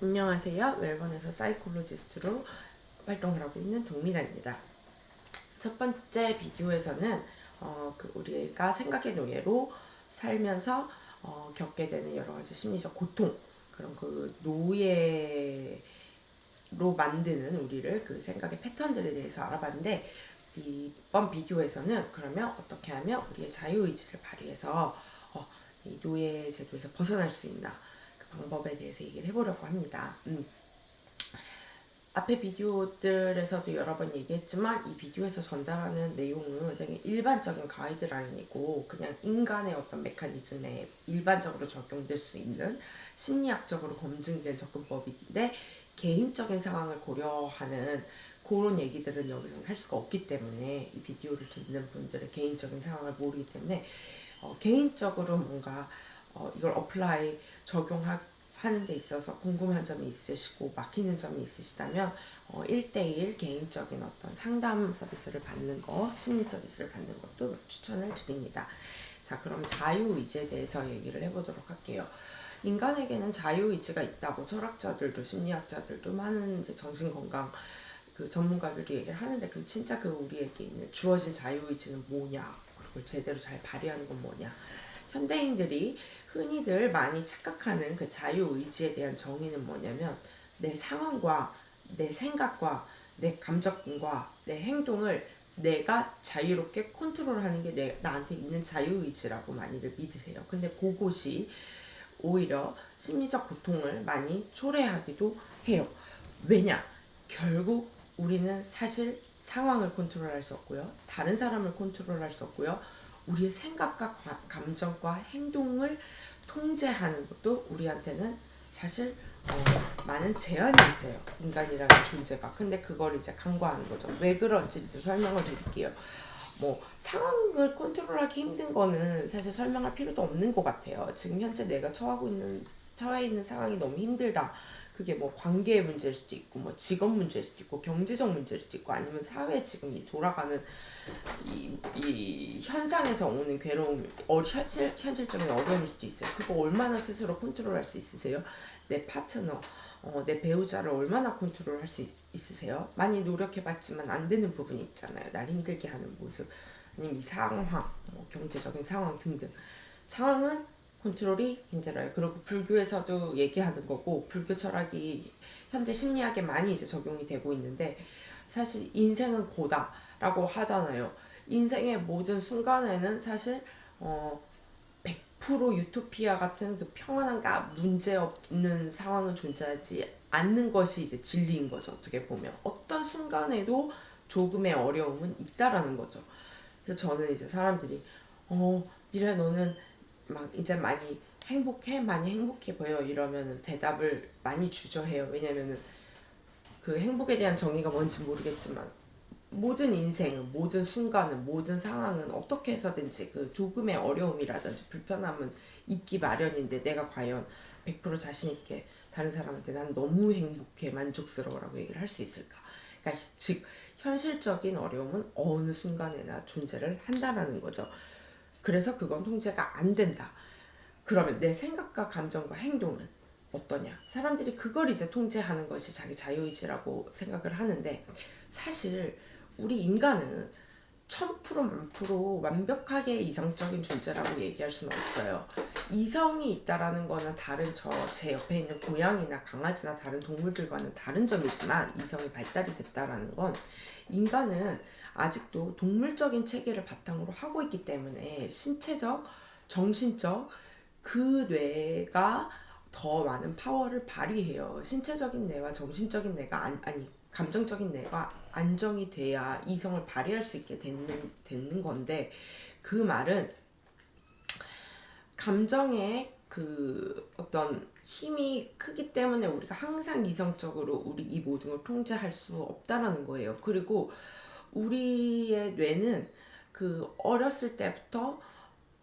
안녕하세요. 멜번에서 사이콜로지스트로 활동을 하고 있는 동미라입니다. 첫 번째 비디오에서는 어, 그 우리가 생각의 노예로 살면서 어, 겪게 되는 여러 가지 심리적 고통 그런 그 노예로 만드는 우리를 그 생각의 패턴들에 대해서 알아봤는데 이번 비디오에서는 그러면 어떻게 하면 우리의 자유의지를 발휘해서 어, 이 노예 제도에서 벗어날 수 있나 그 방법에 대해서 얘기를 해보려고 합니다. 음. 앞에 비디오들에서도 여러 번 얘기했지만 이 비디오에서 전달하는 내용은 되게 일반적인 가이드라인이고 그냥 인간의 어떤 메커니즘에 일반적으로 적용될 수 있는 심리학적으로 검증된 접근법인데 개인적인 상황을 고려하는 그런 얘기들은 여기서는 할 수가 없기 때문에 이 비디오를 듣는 분들의 개인적인 상황을 모르기 때문에 어, 개인적으로 뭔가 어, 이걸 어플라이 적용하는 데 있어서 궁금한 점이 있으시고 막히는 점이 있으시다면 어, 1대1 개인적인 어떤 상담 서비스를 받는 거, 심리 서비스를 받는 것도 추천을 드립니다. 자, 그럼 자유의지에 대해서 얘기를 해보도록 할게요. 인간에게는 자유의지가 있다고 철학자들도 심리학자들도 많은 이제 정신건강 그 전문가들도 얘기를 하는데 그럼 진짜 그 우리에게 있는 주어진 자유의지는 뭐냐 그걸 제대로 잘 발휘하는 건 뭐냐 현대인들이 흔히들 많이 착각하는 그 자유의지에 대한 정의는 뭐냐면 내 상황과 내 생각과 내 감정과 내 행동을 내가 자유롭게 컨트롤하는 게 내, 나한테 있는 자유의지라고 많이들 믿으세요. 근데 그것이 오히려 심리적 고통을 많이 초래하기도 해요. 왜냐? 결국 우리는 사실 상황을 컨트롤할 수 없고요. 다른 사람을 컨트롤할 수 없고요. 우리의 생각과 과- 감정과 행동을 통제하는 것도 우리한테는 사실 어, 많은 제한이 있어요. 인간이라는 존재가. 근데 그걸 이제 간과하는 거죠. 왜 그런지 이제 설명을 드릴게요. 뭐 상황을 컨트롤하기 힘든 거는 사실 설명할 필요도 없는 것 같아요. 지금 현재 내가 처하고 있는 처해 있는 상황이 너무 힘들다. 그게 뭐 관계의 문제일 수도 있고 뭐 직업 문제일 수도 있고 경제적 문제일 수도 있고 아니면 사회 지금 이 돌아가는 이, 이 현상에서 오는 괴로움, 어, 현실, 현실적인 어려움일 수도 있어요. 그거 얼마나 스스로 컨트롤할 수 있으세요? 내 파트너, 어, 내 배우자를 얼마나 컨트롤할 수 있, 있으세요? 많이 노력해봤지만 안 되는 부분이 있잖아요. 날 힘들게 하는 모습, 아니면 이 상황, 뭐 경제적인 상황 등등. 상황은 컨트롤이 힘들어요. 그리고 불교에서도 얘기하는 거고 불교 철학이 현대 심리학에 많이 이제 적용이 되고 있는데 사실 인생은 고다라고 하잖아요. 인생의 모든 순간에는 사실 어 100% 유토피아 같은 그 평안함과 문제 없는 상황은 존재하지 않는 것이 이제 진리인 거죠. 어떻게 보면 어떤 순간에도 조금의 어려움은 있다라는 거죠. 그래서 저는 이제 사람들이 어 미래 너는 막 이제 많이 행복해 많이 행복해 보여 이러면은 대답을 많이 주저해요. 왜냐면은 그 행복에 대한 정의가 뭔지 모르겠지만 모든 인생은 모든 순간은 모든 상황은 어떻게 해서든지 그 조금의 어려움이라든지 불편함은 있기 마련인데 내가 과연 100% 자신 있게 다른 사람한테 난 너무 행복해 만족스러워라고 얘기를 할 수 있을까? 그러니까 즉 현실적인 어려움은 어느 순간에나 존재를 한다라는 거죠. 그래서 그건 통제가 안 된다. 그러면 내 생각과 감정과 행동은 어떠냐? 사람들이 그걸 이제 통제하는 것이 자기 자유의지라고 생각을 하는데 사실 우리 인간은 1000% 만프로 완벽하게 이성적인 존재라고 얘기할 수는 없어요. 이성이 있다라는 거는 다른 저 제 옆에 있는 고양이나 강아지나 다른 동물들과는 다른 점이지만 이성이 발달이 됐다라는 건 인간은 아직도 동물적인 체계를 바탕으로 하고 있기 때문에 신체적, 정신적 그 뇌가 더 많은 파워를 발휘해요. 신체적인 뇌와 정신적인 뇌가 안, 아니 감정적인 뇌가 안정이 돼야 이성을 발휘할 수 있게 되는 되는 건데 그 말은 감정의 그 어떤 힘이 크기 때문에 우리가 항상 이성적으로 우리 이 모든 걸 통제할 수 없다라는 거예요. 그리고 우리의 뇌는 그 어렸을 때부터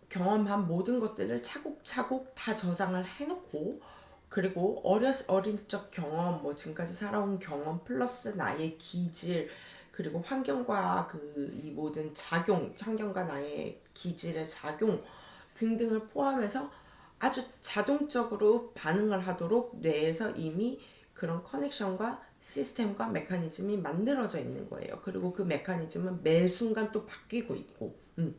경험한 모든 것들을 차곡차곡 다 저장을 해놓고 그리고 어렸 어린 적 경험 뭐 지금까지 살아온 경험 플러스 나의 기질 그리고 환경과 그 이 모든 작용 환경과 나의 기질의 작용 등등을 포함해서 아주 자동적으로 반응을 하도록 뇌에서 이미 그런 커넥션과 시스템과 메커니즘이 만들어져 있는 거예요. 그리고 그 메커니즘은 매 순간 또 바뀌고 있고, 음.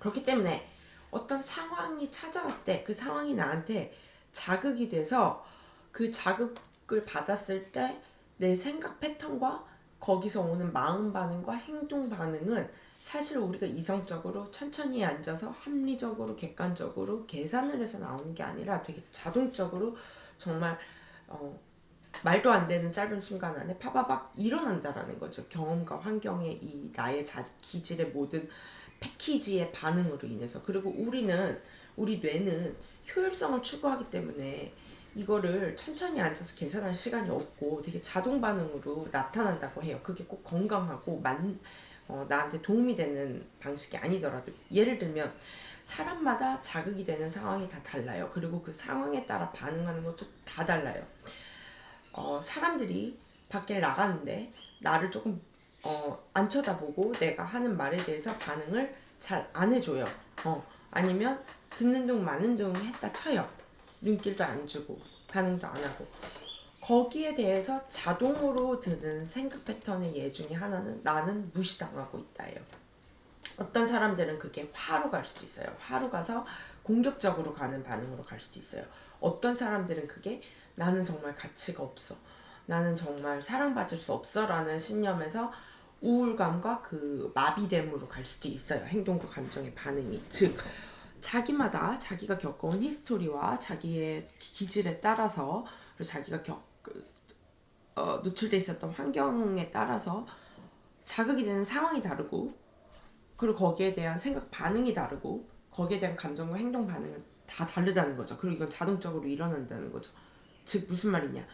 그렇기 때문에 어떤 상황이 찾아왔을 때 그 상황이 나한테 자극이 돼서 그 자극을 받았을 때 내 생각 패턴과 거기서 오는 마음 반응과 행동 반응은 사실 우리가 이성적으로 천천히 앉아서 합리적으로 객관적으로 계산을 해서 나오는 게 아니라 되게 자동적으로 정말 어, 말도 안 되는 짧은 순간 안에 파바박 일어난다라는 거죠. 경험과 환경의 이 나의 자, 기질의 모든 패키지의 반응으로 인해서 그리고 우리는 우리 뇌는 효율성을 추구하기 때문에 이거를 천천히 앉아서 계산할 시간이 없고 되게 자동 반응으로 나타난다고 해요. 그게 꼭 건강하고 만, 어, 나한테 도움이 되는 방식이 아니더라도 예를 들면 사람마다 자극이 되는 상황이 다 달라요. 그리고 그 상황에 따라 반응하는 것도 다 달라요. 어, 사람들이 밖에 나가는데 나를 조금 어, 안 쳐다보고 내가 하는 말에 대해서 반응을 잘 안 해줘요. 어, 아니면 듣는 둥 마는 둥 했다 쳐요. 눈길도 안 주고 반응도 안 하고 거기에 대해서 자동으로 드는 생각 패턴의 예 중에 하나는 나는 무시당하고 있다예요. 어떤 사람들은 그게 화로 갈 수도 있어요. 화로 가서 공격적으로 가는 반응으로 갈 수도 있어요. 어떤 사람들은 그게 나는 정말 가치가 없어. 나는 정말 사랑받을 수 없어라는 신념에서 우울감과 그 마비됨으로 갈 수도 있어요. 행동과 감정의 반응이. 즉, 자기마다 자기가 겪어온 히스토리와 자기의 기질에 따라서 그리고 자기가 겪 어, 노출돼 있었던 환경에 따라서 자극이 되는 상황이 다르고 그리고 거기에 대한 생각 반응이 다르고 거기에 대한 감정과 행동 반응은 다 다르다는 거죠. 그리고 이건 자동적으로 일어난다는 거죠. 즉 무슨 말이냐?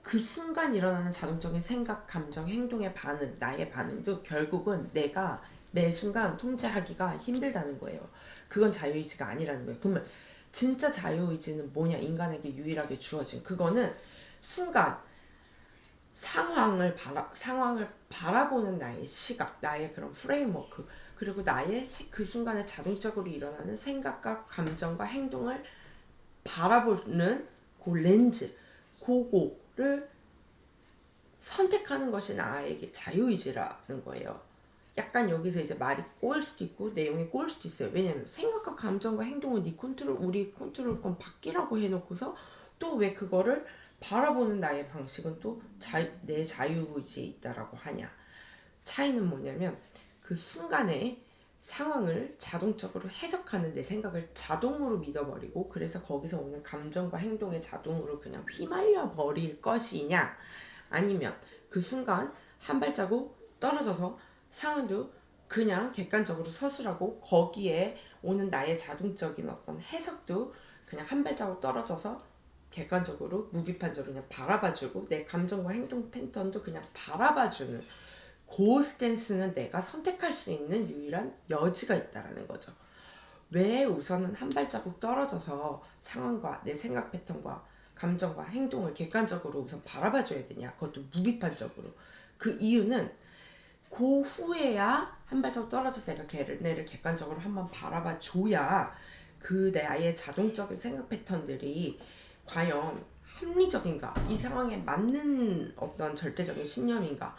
그 순간 일어나는 자동적인 생각, 감정, 행동의 반응, 나의 반응도 결국은 내가 매 순간 통제하기가 힘들다는 거예요. 그건 자유의지가 아니라는 거예요. 그러면 진짜 자유의지는 뭐냐? 인간에게 유일하게 주어진 그거는 순간 상황을 바라 상황을 바라보는 나의 시각, 나의 그런 프레임워크, 그리고 나의 그 순간에 자동적으로 일어나는 생각과 감정과 행동을 바라보는 그 렌즈, 그거를 선택하는 것이 나에게 자유의지라는 거예요. 약간 여기서 이제 말이 꼬일 수도 있고 내용이 꼬일 수도 있어요. 왜냐면 생각과 감정과 행동은 네 컨트롤, 우리 컨트롤권 밖이라고 해놓고서 또 왜 그거를 바라보는 나의 방식은 또내 자유의지에 있다라고 하냐. 차이는 뭐냐면 그 순간에 상황을 자동적으로 해석하는 내 생각을 자동으로 믿어버리고 그래서 거기서 오는 감정과 행동에 자동으로 그냥 휘말려 버릴 것이냐? 아니면 그 순간 한 발자국 떨어져서 상황도 그냥 객관적으로 서술하고 거기에 오는 나의 자동적인 어떤 해석도 그냥 한 발자국 떨어져서 객관적으로 무비판적으로 그냥 바라봐주고 내 감정과 행동 패턴도 그냥 바라봐주는 그 스탠스는 내가 선택할 수 있는 유일한 여지가 있다라는 거죠. 왜 우선은 한 발자국 떨어져서 상황과 내 생각 패턴과 감정과 행동을 객관적으로 우선 바라봐줘야 되냐? 그것도 무비판적으로. 그 이유는 그 후에야 한 발자국 떨어져서 내가 걔네를 객관적으로 한번 바라봐 줘야 그 나의 자동적인 생각 패턴들이 과연 합리적인가? 이 상황에 맞는 어떤 절대적인 신념인가?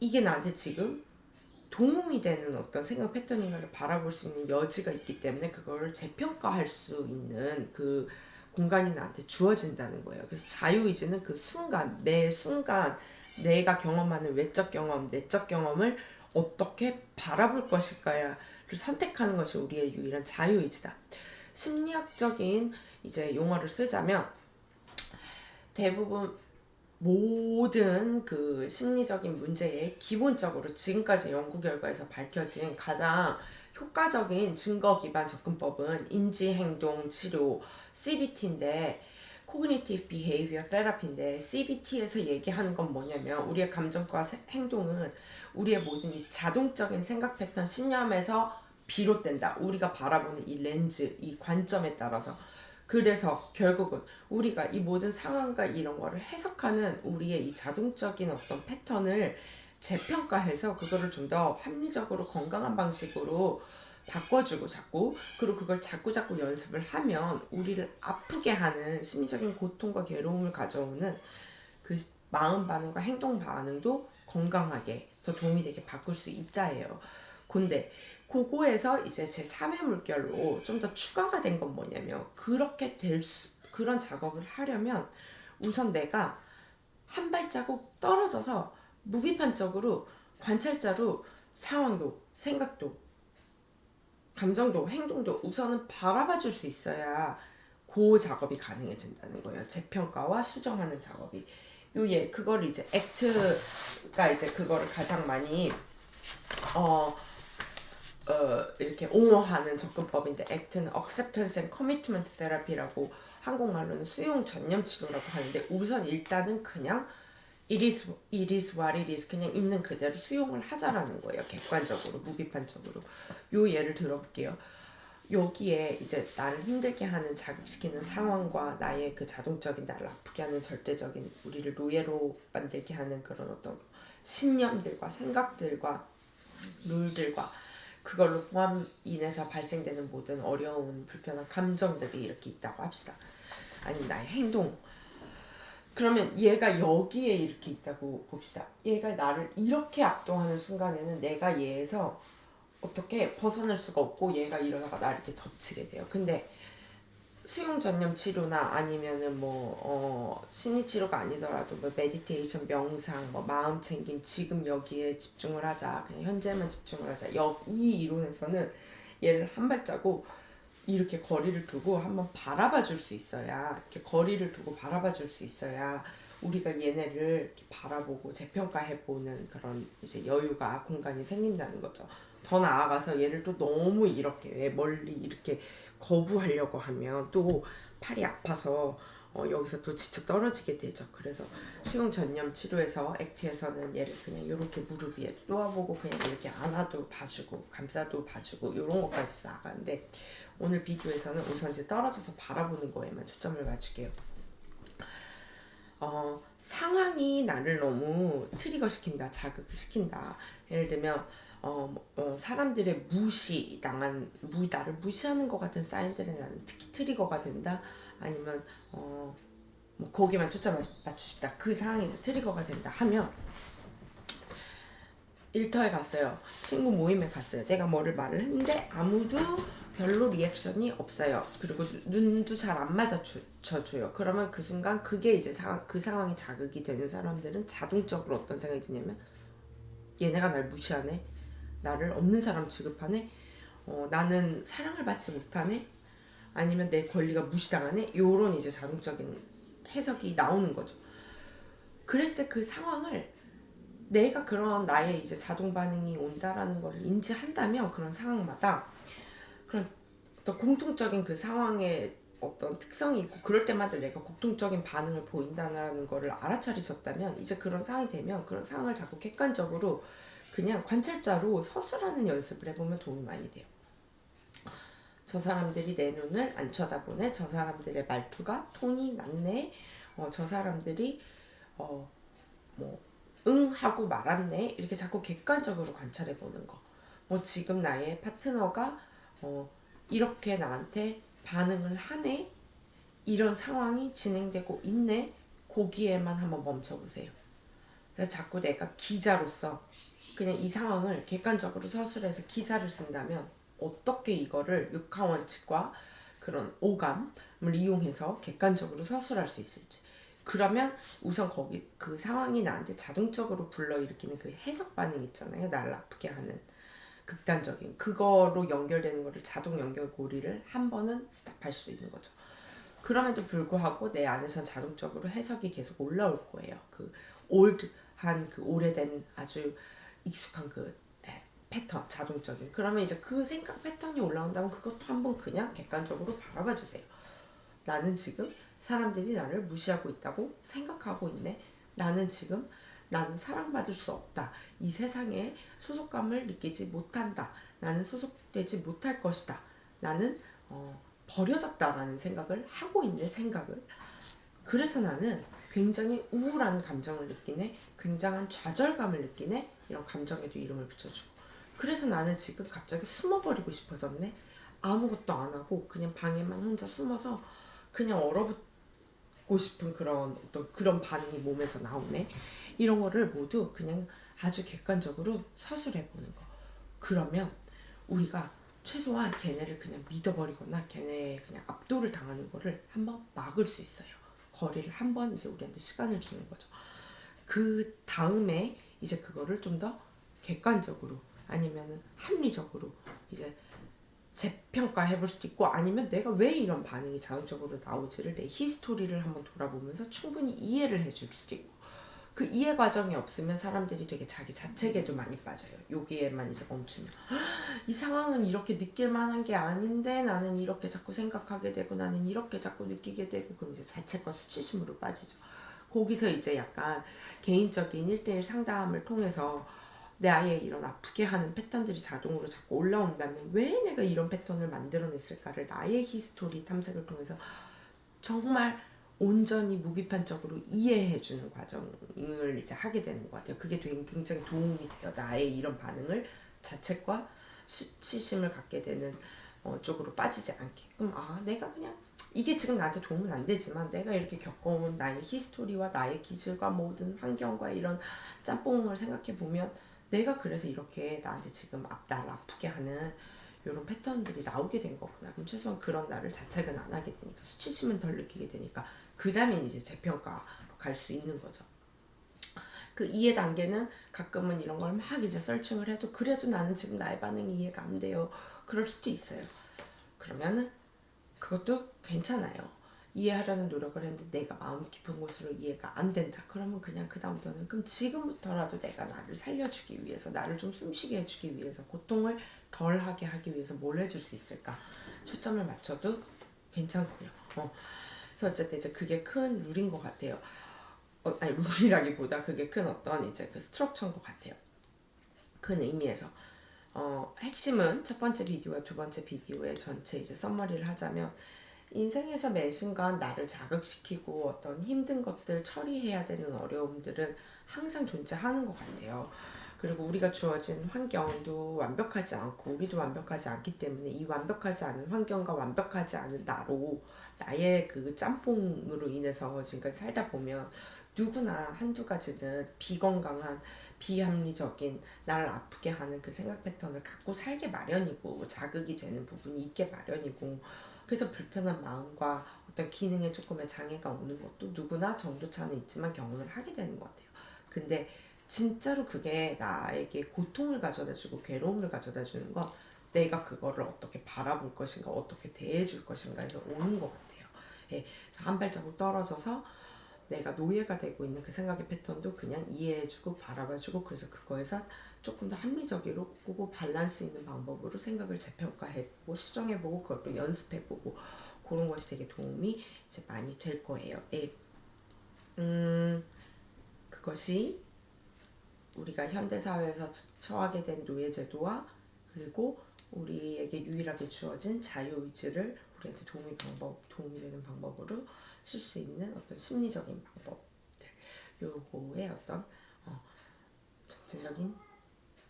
이게 나한테 지금 도움이 되는 어떤 생각 패턴인가를 바라볼 수 있는 여지가 있기 때문에 그거를 재평가할 수 있는 그 공간이 나한테 주어진다는 거예요. 그래서 자유의지는 그 순간, 매 순간 내가 경험하는 외적 경험, 내적 경험을 어떻게 바라볼 것일까를 선택하는 것이 우리의 유일한 자유의지다. 심리학적인 이제 용어를 쓰자면 대부분 모든 그 심리적인 문제에 기본적으로 지금까지 연구 결과에서 밝혀진 가장 효과적인 증거 기반 접근법은 인지 행동 치료 CBT인데 Cognitive Behavior Therapy인데 CBT에서 얘기하는 건 뭐냐면 우리의 감정과 행동은 우리의 모든 이 자동적인 생각 패턴 신념에서 비롯된다. 우리가 바라보는 이 렌즈, 이 관점에 따라서 그래서 결국은 우리가 이 모든 상황과 이런 거를 해석하는 우리의 이 자동적인 어떤 패턴을 재평가해서 그거를 좀 더 합리적으로 건강한 방식으로 바꿔주고 자꾸 그리고 그걸 자꾸 자꾸 연습을 하면 우리를 아프게 하는 심리적인 고통과 괴로움을 가져오는 그 마음 반응과 행동 반응도 건강하게 더 도움이 되게 바꿀 수 있다예요. 근데 그거에서 이제 제 3회 물결로 좀 더 추가가 된 건 뭐냐면 그렇게 될 수, 그런 작업을 하려면 우선 내가 한 발자국 떨어져서 무비판적으로 관찰자로 상황도 생각도 감정도 행동도 우선은 바라봐 줄 수 있어야 그 작업이 가능해진다는 거예요. 재평가와 수정하는 작업이. 요예 그걸 이제 액트가 이제 그거를 가장 많이 어, 어 이렇게 옹호하는 접근법인데 액트는 acceptance and commitment therapy라고 한국말로는 수용 전념 치료라고 하는데 우선 일단은 그냥 it is, it is what it is 그냥 있는 그대로 수용을 하자라는 거예요 객관적으로 무비판적으로. 요 예를 들어볼게요. 여기에 이제 나를 힘들게 하는 자극시키는 상황과 나의 그 자동적인 나를 아프게 하는 절대적인 우리를 노예로 만들게 하는 그런 어떤 신념들과 생각들과 룰들과 그걸로 포함 인해서 발생되는 모든 어려운 불편한 감정들이 이렇게 있다고 합시다. 아니 나의 행동. 그러면 얘가 여기에 이렇게 있다고 봅시다. 얘가 나를 이렇게 압도하는 순간에는 내가 얘에서 어떻게 벗어날 수가 없고 얘가 이러다가 나 이렇게 덮치게 돼요. 근데 수용 전념 치료나 아니면은 뭐 어, 심리 치료가 아니더라도 뭐 메디테이션, 명상, 뭐 마음 챙김 지금 여기에 집중을 하자. 그냥 현재만 집중을 하자. 여, 이 이론에서는 얘를 한 발자국 이렇게 거리를 두고 한번 바라봐 줄 수 있어야 이렇게 거리를 두고 바라봐 줄 수 있어야 우리가 얘네를 바라보고 재평가해 보는 그런 이제 여유가 공간이 생긴다는 거죠. 더 나아가서 얘를 또 너무 이렇게 멀리 이렇게 거부하려고 하면 또 팔이 아파서 어, 여기서 또 지쳐 떨어지게 되죠. 그래서 수용 전념 치료에서 액트에서는 얘를 그냥 이렇게 무릎 위에 놓아보고 그냥 이렇게 안아도 봐주고 감싸도 봐주고 이런 것까지 나가는데 오늘 비디오에서는 우선 이제 떨어져서 바라보는 거에만 초점을 맞출게요. 어, 상황이 나를 너무 트리거 시킨다, 자극을 시킨다. 예를 들면 어, 뭐, 어, 사람들의 무시 당한 무 나를 무시하는 것 같은 사인들은 나는 특히 트리거가 된다. 아니면 어, 뭐 거기만 초점 맞추고 싶다. 그 이제 트리거가 된다 하면 일터에 갔어요. 친구 모임에 갔어요. 내가 뭐를 말을 했는데 아무도 별로 리액션이 없어요. 그리고 눈도 잘 안 맞아줘요. 그러면 그 순간 그게 이제 상황, 그 상황이 자극이 되는 사람들은 자동적으로 어떤 생각이 드냐면 얘네가 날 무시하네. 나를 없는 사람 취급하네. 어, 나는 사랑을 받지 못하네. 아니면 내 권리가 무시당하네. 요런 이제 자동적인 해석이 나오는 거죠. 그랬을 때 그 상황을 내가 그런 나의 이제 자동 반응이 온다라는 걸 인지한다면 그런 상황마다 그런 어떤 공통적인 그 상황에 어떤 특성이 있고 그럴 때마다 내가 공통적인 반응을 보인다는 거를 알아차리셨다면 이제 그런 상황이 되면 그런 상황을 자꾸 객관적으로 그냥 관찰자로 서술하는 연습을 해보면 도움이 많이 돼요. 저 사람들이 내 눈을 안 쳐다보네. 저 사람들의 말투가 톤이 낮네. 어, 저 사람들이 어, 뭐, 응 하고 말았네. 이렇게 자꾸 객관적으로 관찰해 보는 거. 뭐 지금 나의 파트너가 어, 이렇게 나한테 반응을 하네. 이런 상황이 진행되고 있네. 거기에만 한번 멈춰보세요. 그래서 자꾸 내가 기자로서 그냥 이 상황을 객관적으로 서술해서 기사를 쓴다면 어떻게 이거를 육하 원칙과 그런 오감을 이용해서 객관적으로 서술할 수 있을지. 그러면 우선 거기 그 상황이 나한테 자동적으로 불러일으키는 그 해석 반응 있잖아요. 나를 아프게 하는 극단적인 그거로 연결되는 거를 자동 연결고리를 한 번은 스탑할 수 있는 거죠. 그럼에도 불구하고 내 안에선 자동적으로 해석이 계속 올라올 거예요. 그 올드한 그 오래된 아주 익숙한 그 패턴 자동적인 그러면 이제 그 생각 패턴이 올라온다면 그것도 한번 그냥 객관적으로 바라봐 주세요. 나는 지금 사람들이 나를 무시하고 있다고 생각하고 있네. 나는 지금 나는 사랑받을 수 없다. 이 세상에 소속감을 느끼지 못한다. 나는 소속되지 못할 것이다. 나는 어, 버려졌다라는 생각을 하고 있는 생각을. 그래서 나는 굉장히 우울한 감정을 느끼네. 굉장한 좌절감을 느끼네. 이런 감정에도 이름을 붙여주고. 그래서 나는 지금 갑자기 숨어버리고 싶어졌네. 아무것도 안 하고 그냥 방에만 혼자 숨어서 그냥 얼어붙고 싶은 그런 어떤 그런 반응이 몸에서 나오네. 이런 거를 모두 그냥 아주 객관적으로 서술해 보는 거. 그러면 우리가 최소한 걔네를 그냥 믿어버리거나 걔네 그냥 압도를 당하는 거를 한번 막을 수 있어요. 거리를 한번 이제 우리한테 시간을 주는 거죠. 그 다음에 이제 그거를 좀 더 객관적으로 아니면은 합리적으로 이제 재평가해 볼 수도 있고 아니면 내가 왜 이런 반응이 자동적으로 나오지를 내 히스토리를 한번 돌아보면서 충분히 이해를 해 줄 수도 있고 그 이해 과정이 없으면 사람들이 되게 자기 자책에도 많이 빠져요. 여기에만 이제 멈추면 이 상황은 이렇게 느낄 만한 게 아닌데 나는 이렇게 자꾸 생각하게 되고 나는 이렇게 자꾸 느끼게 되고 그럼 이제 자책과 수치심으로 빠지죠. 거기서 이제 약간 개인적인 1대1 상담을 통해서 내 아이의 이런 아프게 하는 패턴들이 자동으로 자꾸 올라온다면 왜 내가 이런 패턴을 만들어냈을까를 나의 히스토리 탐색을 통해서 정말 온전히 무비판적으로 이해해주는 과정을 이제 하게 되는 것 같아요. 그게 굉장히 도움이 돼요. 나의 이런 반응을 자책과 수치심을 갖게 되는 어, 쪽으로 빠지지 않게. 그럼 아 내가 그냥 이게 지금 나한테 도움은 안 되지만 내가 이렇게 겪어온 나의 히스토리와 나의 기질과 모든 환경과 이런 짬뽕을 생각해 보면 내가 그래서 이렇게 나한테 지금 앞, 나를 아프게 하는 이런 패턴들이 나오게 된 거구나. 그럼 최소한 그런 나를 자책은 안 하게 되니까 수치심은 덜 느끼게 되니까 그 다음에 이제 재평가로 갈수 있는 거죠. 그 이해 단계는 가끔은 이런 걸 막 이제 설칭을 해도 그래도 나는 지금 나의 반응이 이해가 안 돼요. 그럴 수도 있어요. 그러면은 그것도 괜찮아요. 이해하려는 노력을 했는데 내가 마음 깊은 곳으로 이해가 안 된다. 그러면 그냥 그다음부터는 그럼 지금부터라도 내가 나를 살려주기 위해서 나를 좀 숨쉬게 해주기 위해서 고통을 덜하게 하기 위해서 뭘 해줄 수 있을까 초점을 맞춰도 괜찮고요. 어. 그래서 어쨌든 이제 그게 큰 룰인 것 같아요. 어, 아니 룰이라기보다 그게 큰 어떤 이제 그 스트럭처인 것 같아요. 큰 의미에서 어, 핵심은 첫 번째 비디오와 두 번째 비디오의 전체 이제 썸머리를 하자면 인생에서 매 순간 나를 자극시키고 어떤 힘든 것들 처리해야 되는 어려움들은 항상 존재하는 것 같아요. 그리고 우리가 주어진 환경도 완벽하지 않고 우리도 완벽하지 않기 때문에 이 완벽하지 않은 환경과 완벽하지 않은 나로 나의 그 짬뽕으로 인해서 지금까지 살다 보면 누구나 한두 가지는 비건강한 비합리적인 나를 아프게 하는 그 생각 패턴을 갖고 살게 마련이고 자극이 되는 부분이 있게 마련이고 그래서 불편한 마음과 어떤 기능에 조금의 장애가 오는 것도 누구나 정도 차는 있지만 경험을 하게 되는 것 같아요. 근데 진짜로 그게 나에게 고통을 가져다 주고 괴로움을 가져다 주는 건 내가 그거를 어떻게 바라볼 것인가, 어떻게 대해줄 것인가에서 오는 것 같아요. 예, 한 발자국 떨어져서 내가 노예가 되고 있는 그 생각의 패턴도 그냥 이해해주고 바라봐주고 그래서 그거에서 조금 더 합리적으로 보고 밸런스 있는 방법으로 생각을 재평가해보고 수정해보고 그것도 연습해보고 그런 것이 되게 도움이 이제 많이 될 거예요. 예. 음, 그것이 우리가 현대사회에서 처하게 된 노예제도와 그리고 우리에게 유일하게 주어진 자유의지를 우리한테 도움이 방법, 도움이 되는 방법으로 쓸 수 있는 어떤 심리적인 방법 요거의 어떤 어, 전체적인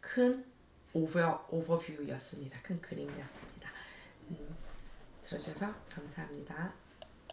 큰 오버, 오버뷰였습니다. 큰 그림이었습니다. 음, 들어주셔서 감사합니다.